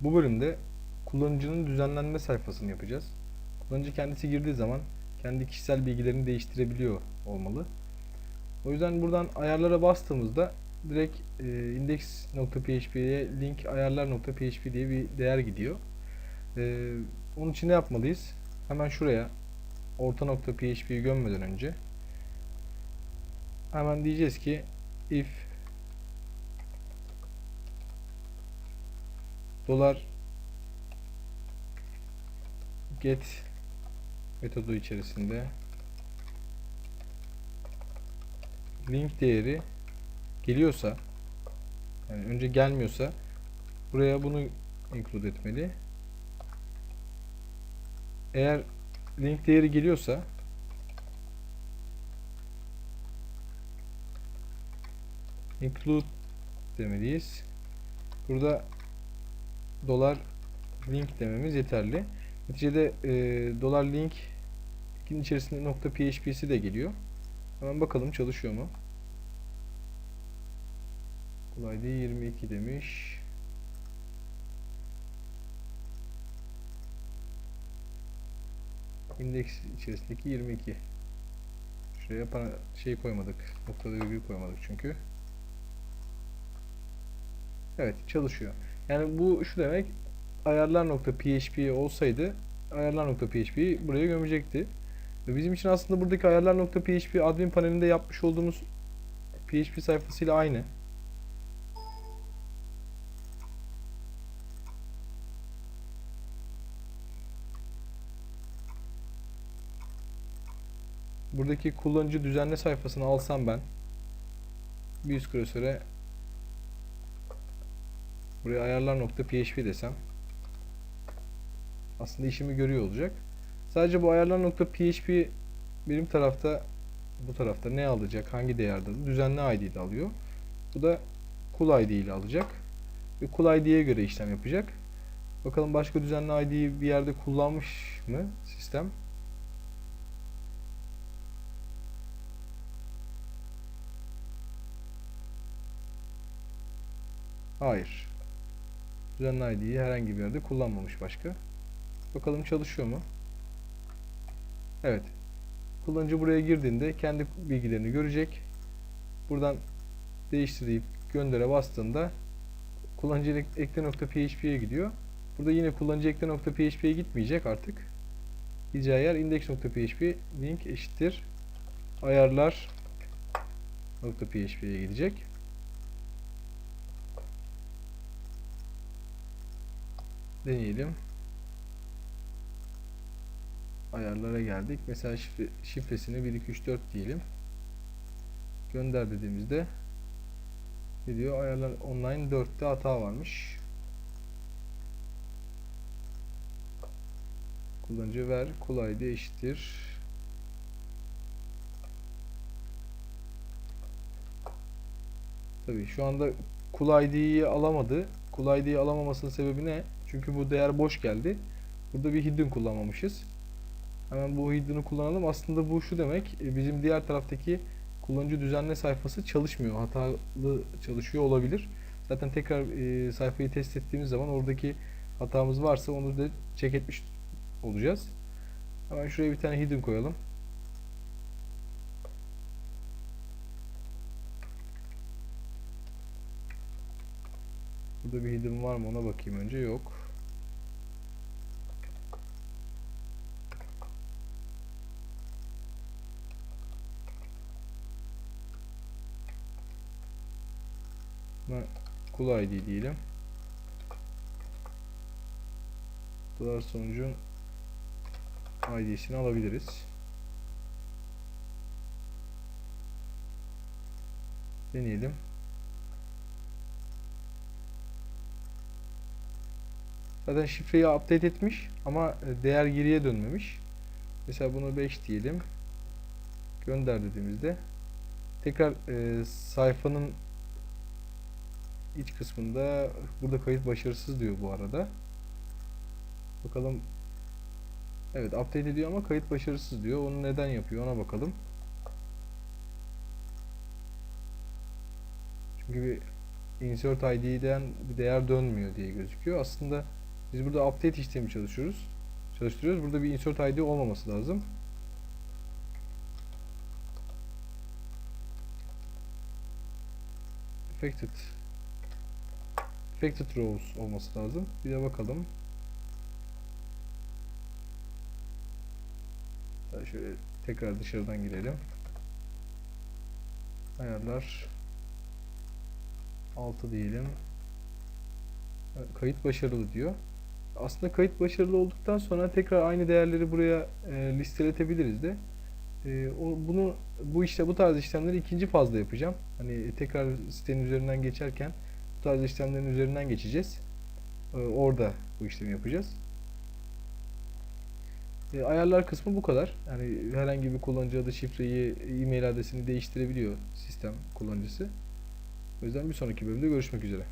Bu bölümde kullanıcının düzenlenme sayfasını yapacağız. Kullanıcı kendisi girdiği zaman kendi kişisel bilgilerini değiştirebiliyor olmalı. O yüzden buradan ayarlara bastığımızda direkt e, index.php'ye link ayarlar.php diye bir değer gidiyor. E, onun için ne yapmalıyız? Hemen şuraya orta nokta PHP'yi gömmeden önce hemen diyeceğiz ki if dolar get metodu içerisinde link değeri geliyorsa yani önce gelmiyorsa buraya bunu include etmeli. Eğer link değeri geliyorsa include demeliyiz. Burada dolar link dememiz yeterli. Neticede e, dolar link içerisinde nokta php'si de geliyor. Hemen bakalım çalışıyor mu? Kolay değil 22 demiş. İndeks içerisindeki 22. Şuraya para şey koymadık. Noktada virgül koymadık çünkü. Evet çalışıyor. Yani bu şu demek ayarlar.php olsaydı ayarlar.php'yi buraya gömecekti. Ve Bizim için aslında buradaki ayarlar.php admin panelinde yapmış olduğumuz PHP sayfasıyla aynı. Buradaki kullanıcı düzenle sayfasını alsam ben bir üst klasöre buraya ayarlar.php desem aslında işimi görüyor olacak. Sadece bu ayarlar.php benim tarafta bu tarafta ne alacak? Hangi değerde? Düzenli ID ile alıyor. Bu da kul ID ile alacak. Ve kul ID'ye göre işlem yapacak. Bakalım başka düzenli ID'yi bir yerde kullanmış mı sistem? Hayır. Düzenli ID'yi herhangi bir yerde kullanmamış başka. Bakalım çalışıyor mu? Evet. Kullanıcı buraya girdiğinde kendi bilgilerini görecek. Buradan değiştirip göndere bastığında kullanıcı ekle.php'ye gidiyor. Burada yine kullanıcı ekle.php'ye gitmeyecek artık. Gideceği yer index.php link eşittir ayarlar .php'ye gidecek. Deneyelim. Ayarlara geldik. Mesela şifre, şifresini 1 2 3 4 diyelim. Gönder dediğimizde ne diyor? Ayarlar online 4'te hata varmış. Kullanıcı ver kolay eşittir. Tabii şu anda Cool alamadı. Cool alamamasının sebebi ne? Çünkü bu değer boş geldi. Burada bir hidden kullanmamışız. Hemen bu hidden'ı kullanalım. Aslında bu şu demek. e, Bizim diğer taraftaki kullanıcı düzenle sayfası çalışmıyor. Hatalı çalışıyor olabilir. Zaten tekrar e, sayfayı test ettiğimiz zaman oradaki hatamız varsa onu da check etmiş olacağız. Hemen şuraya bir tane hidden koyalım. Burada bir hidden var mı ona bakayım önce. Yok. Buna cool ID diyelim. Dolar sonucun ID'sini alabiliriz. Deneyelim. Zaten şifreyi update etmiş ama değer geriye dönmemiş. Mesela bunu 5 diyelim. Gönder dediğimizde tekrar e, sayfanın iç kısmında burada kayıt başarısız diyor bu arada. Bakalım. Evet update ediyor ama kayıt başarısız diyor. Onu neden yapıyor ona bakalım. Çünkü bir insert id'den bir değer dönmüyor diye gözüküyor. Aslında biz burada update işlemi çalışıyoruz. Çalıştırıyoruz. Burada bir insert id olmaması lazım. Affected Affected rows olması lazım. Bir de bakalım. Şöyle tekrar dışarıdan girelim. Ayarlar 6 diyelim. Kayıt başarılı diyor. Aslında kayıt başarılı olduktan sonra tekrar aynı değerleri buraya e, listeletebiliriz de. E, o, bunu bu işte bu tarz işlemleri ikinci fazla yapacağım. Hani tekrar sitenin üzerinden geçerken bu tarz işlemlerin üzerinden geçeceğiz. E, orada bu işlemi yapacağız. E, ayarlar kısmı bu kadar. Yani herhangi bir kullanıcı adı, şifreyi, e-mail adresini değiştirebiliyor sistem kullanıcısı. O yüzden bir sonraki bölümde görüşmek üzere.